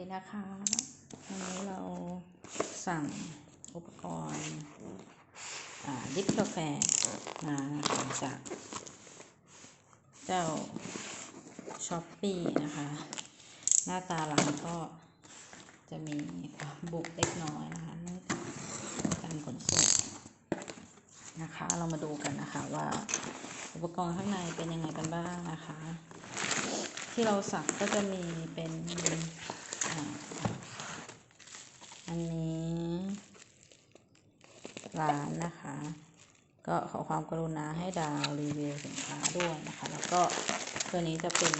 ดีนะคะวันนี้เราสั่งอุปกรณ์อ่าดริปกาแฟมาจากเจ้าช้อปปี้นะคะ หน้าตาร้านก็จะมีบุกเล็กน้อยนะคะเนื่องจากการขนส่งนะคะ เรามาดูกันนะคะว่าอุปกรณ์ข้างในเป็นยังไงกันบ้างนะคะ ที่เราสั่งก็จะมีเป็น อันนี้ร้านนะคะ ก็ขอความกรุณาให้ดาวรีวิวสินค้าด้วยนะคะ แล้วก็ตัวนี้จะเป็น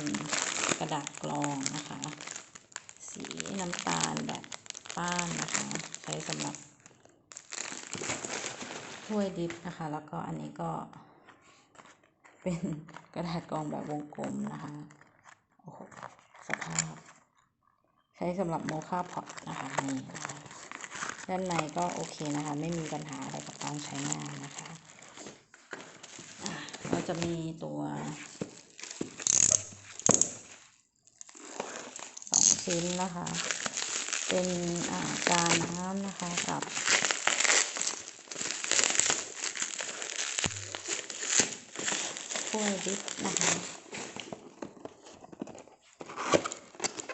กระดาษกรองนะคะ สีน้ำตาลแบบป้านนะคะ ใช้สำหรับถ้วยดิฟนะคะ แล้วก็อันนี้ก็เป็นกระดาษกรองแบบวงกลมนะคะ โอ้โห สภาพ ใช้สำหรับโมคาพอตนะคะนี่นะคะด้านในก็โอเคนะคะ ไม่มีปัญหาอะไรกับการใช้งานนะคะก็จะมีตัวสองชิ้นนะคะ เป็นอ่ากาน้ำนะคะกับถ้วยดิฟนะคะ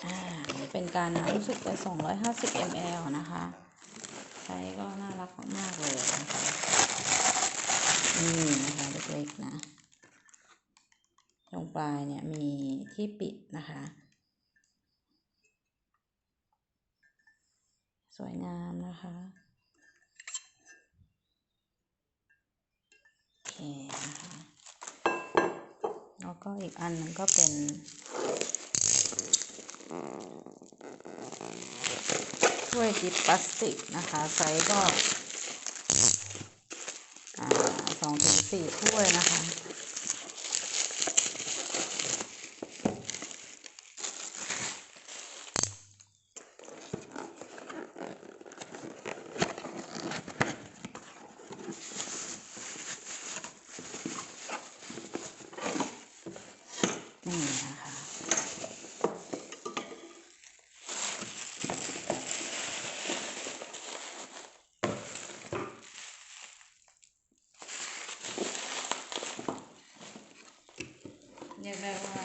อ่า นี่เป็นการน้ำรู้สึกจะ250 ml นะคะใช้ก็น่ารักมากๆเลยนะคะนี่นะคะเล็กๆนะ ตรงปลายเนี่ยมีที่ปิดนะคะ สวยงามนะคะโอเคนะคะแล้วก็อีกอันหนึงก็เป็น ถ้วยดิบพลาสติกนะคะไซส์ก็สองถึงสี่ถ้วยนะคะ นี่นะคะ เรียกได้ว่า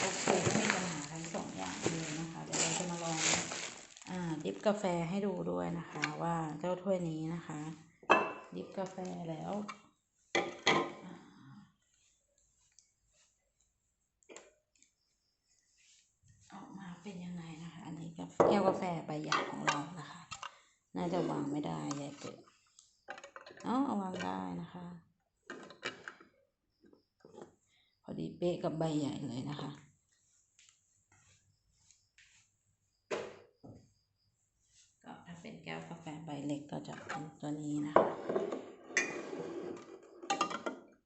โอเคไม่มีปัญหาทั้งสองอย่างเลยนะคะ เดี๋ยวเราจะมาลองอ่าดิฟกาแฟให้ดูด้วยนะคะ ว่าเจ้าถ้วยนี้นะคะ ดิฟกาแฟแล้วออกมาเป็นยังไงนะคะ อันนี้กับแก้วกาแฟใบใหญ่ของเรานะคะ น่าจะวางไม่ได้ใหญ่เกินอ๋อเอาวางได้นะคะ พ อดีเป๊ะกับใบใหญ่เลยนะคะ ก็ถ้าเป็นแก้วกาแฟใบเล็กก็จะเป็นตัวนี้นะคะ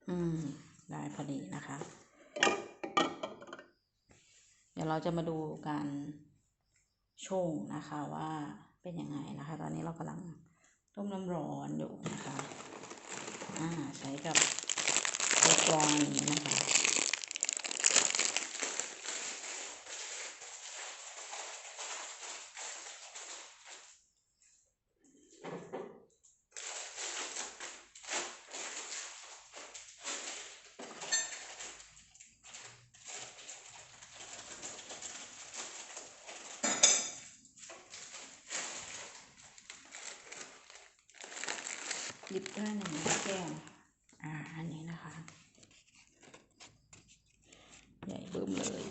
อืม ได้พอดีนะคะ เดี๋ยวเราจะมาดูการชงนะคะว่าเป็นยังไงนะคะ ตอนนี้เรากำลังต้มน้ำร้อนอยู่นะคะ อ่า ใช้กับตัวกรองนี้นะคะ ดิบด้หนึ่งแก้ว อ่า อันนี้นะคะ ใหญ่เบิ่มเลย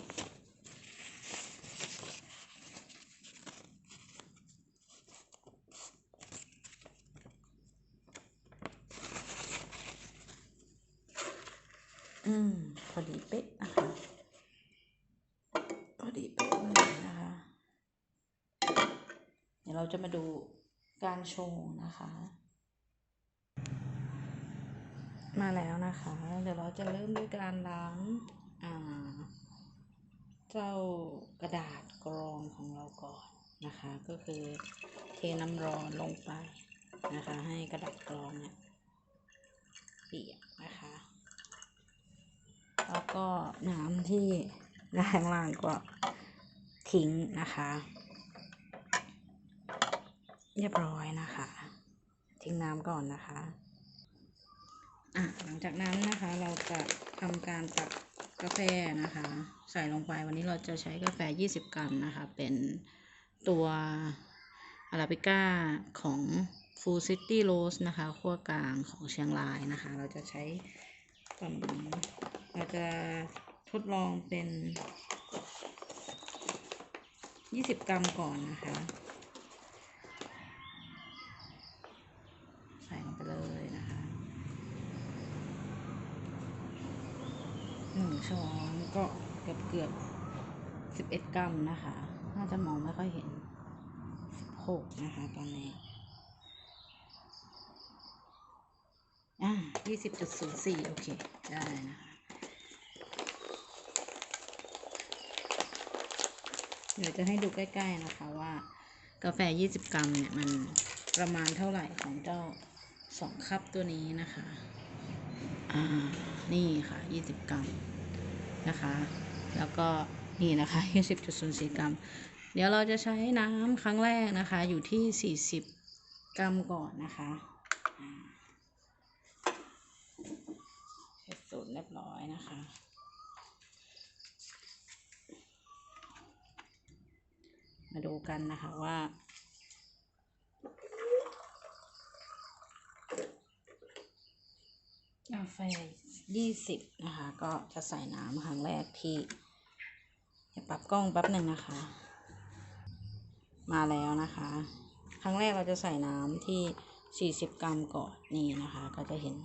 อืม พอดีเป๊ะนะคะ พอดีเป๊ะเลยนะคะ เดี๋ยวเราจะมาดูการโชงนะคะ มาแล้วนะคะ เดี๋ยวเราจะเริ่มด้วยการล้างเจ้ากระดาษกรองของเราก่อนนะคะ ก็คือเทน้ำร้อนลงไปนะคะ ให้กระดาษกรองเนี่ยเปียกนะคะ แล้วก็น้ำที่ด้านล่างก็ทิ้งนะคะ เรียบร้อยนะคะ ทิ้งน้ำก่อนนะคะ อะหลังจากนั้นนะคะเราจะทำการตักกาแฟนะคะ ใส่ลงไปวันนี้เราจะใช้กาแฟ 20 กรัมนะคะ เป็นตัวอาราบิก้าของ Full City Rose นะคะขั้วกลางของเชียงรายนะคะ เราจะใช้อืมเราจะทดลองเป็น 20 กรัมก่อนนะคะ ช้อนก็เกือบเกือบสิบเอ็ดกรัมนะคะ น่าจะมองไม่ค่อยเห็นสิบหกนะคะตอนนี้อ่ายี่สิบจุดศูนย์สี่โอเค ได้นะคะเดี๋ยวจะให้ดูใกล้ๆนะคะว่ากาแฟยี่สิบกรัมเนี่ย มันประมาณเท่าไหร่ของเจ้าสองคัพตัวนี้นะคะ อ่า นี่ค่ะยี่สิบกรัม นะคะ แล้วก็นี่นะคะ20.04 กรัม เดี๋ยวเราจะใช้น้ำครั้งแรกนะคะ อยู่ที่ 40 กรัมก่อนนะคะเสร็จสูตรเรียบร้อยนะคะ มาดูกันนะคะว่ากาแฟ ยี่สิบนะคะ ก็จะใส่น้ำครั้งแรกที่ปรับกล้องแป๊บหนึ่งนะคะ มาแล้วนะคะ ครั้งแรกเราจะใส่น้ำที่สี่สิบกรัมก่อนนี่นะคะ ก็จะเห็น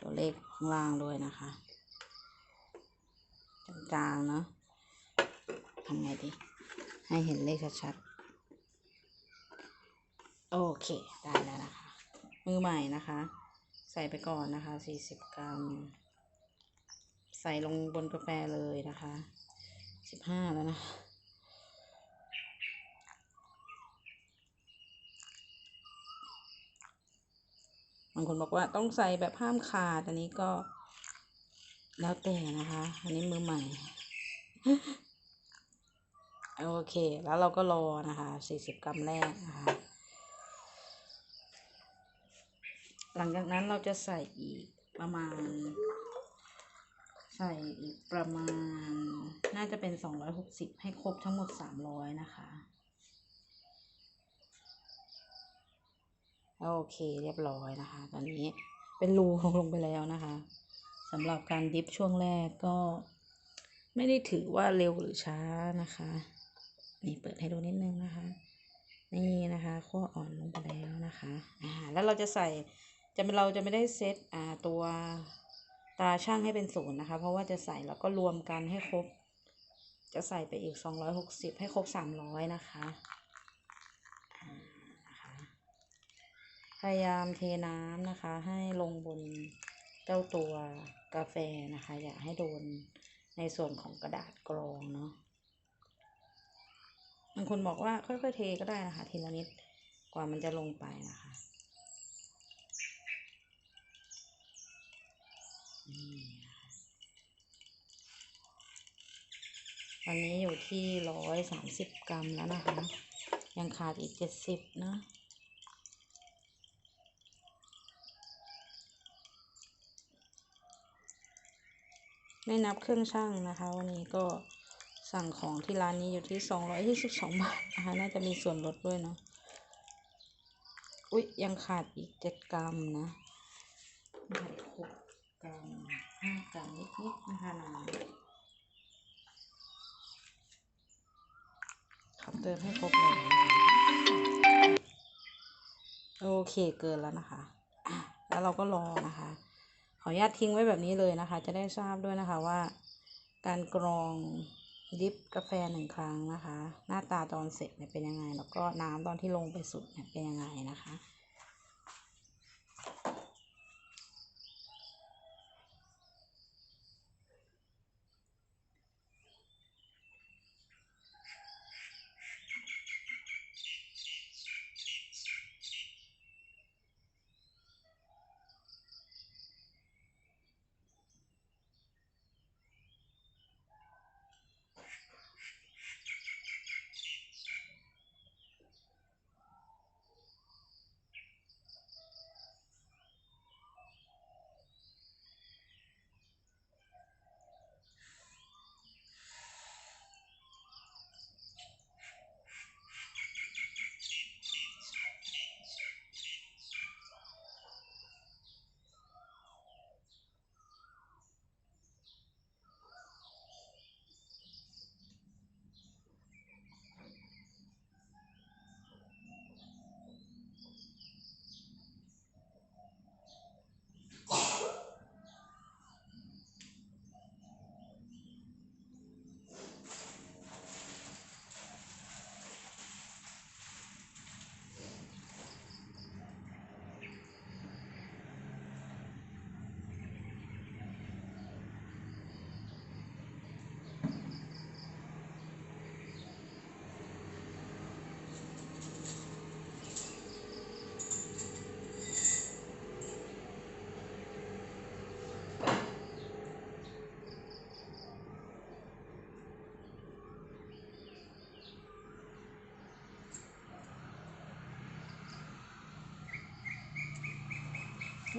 ตัวเลขข้างล่างด้วยนะคะจางๆเนาะทำไงดี ให้เห็นเลขชัดๆ โอเค ได้แล้วนะคะ มือใหม่นะคะ ใส่ไปก่อนนะคะ 40 กรัม ใส่ลงบนกาแฟเลยนะคะ 15 แล้วนะคะบางคนบอกว่าต้องใส่แบบห้ามขาด อันนี้ก็แล้วแต่นะคะ อันนี้มือใหม่ โอเค แล้วเราก็รอนะคะ 40 กรัมแรกนะคะ หลังจากนั้นเราจะใส่อีกประมาณ ใส่อีกประมาณ น่าจะเป็น260ให้ครบทั้งหมด300นะคะโอเคเรียบร้อยนะคะ ตอนนี้เป็นรูลงไปแล้วนะคะสำหรับการดิฟช่วงแรกก็ไม่ได้ถือว่าเร็วหรือช้านะคะ นี่เปิดให้ดูนิดนึงนะคะ นี่นะคะขั้วอ่อนลงไปแล้วนะคะอ่าแล้วเราจะใส่ จะเราจะไม่ได้เซตอ่าตัวตาช่างให้เป็นศูนย์นะคะ เพราะว่าจะใส่แล้วก็รวมกันให้ครบ จะใส่ไปอีกสองร้อยหกสิบให้ครบสามร้อยนะคะพยายามเทน้ำนะคะ ให้ลงบนเจ้าตัวกาแฟนะคะ อย่าให้โดนในส่วนของกระดาษกรองเนาะบางคนบอกว่าค่อยๆเทก็ได้นะคะ ทีละนิดกว่ามันจะลงไปนะคะ นี่นะคะตอนนี้อยู่ที่ร้อยสามสิบกรัมแล้วนะคะ ยังขาดอีกเจ็ดสิบนะไม่นับเครื่องช่างนะคะ วันนี้ก็สั่งของที่ร้านนี้อยู่ที่สองร้อยยี่สิบสองบาทนะคะน่าจะมีส่วนลดด้วยเนาะอุ๊ย ยังขาดอีกเจ็ดกรัมนะขาดหก นะคะน้ำขับเติมให้ครบเลยโอเคเกินแล้วนะคะ แล้วเราก็รอนะคะ ขออนุญาตทิ้งไว้แบบนี้เลยนะคะ จะได้ทราบด้วยนะคะว่า การกรองดริฟกาแฟหนึ่งครั้งนะคะ หน้าตาตอนเสร็จเนี่ยเป็นยังไง แล้วก็น้ำตอนที่ลงไปสุดเนี่ยเป็นยังไงนะคะ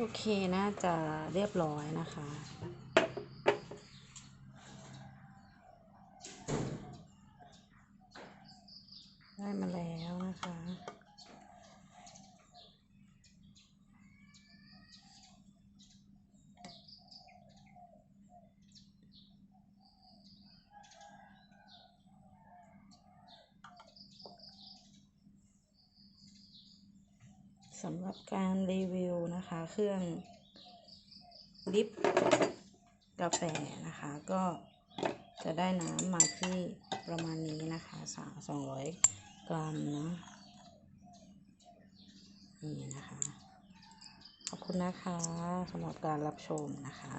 โอเคน่าจะเรียบร้อยนะคะ ได้มาแล้วนะคะ สำหรับการรีวิวนะคะ เครื่องลิปกาแฟนะคะ ก็จะได้น้ำมาที่ประมาณนี้นะคะสามสองร้อยกรัมนะนี่นะคะ ขอบคุณนะคะสำหรับการรับชมนะคะ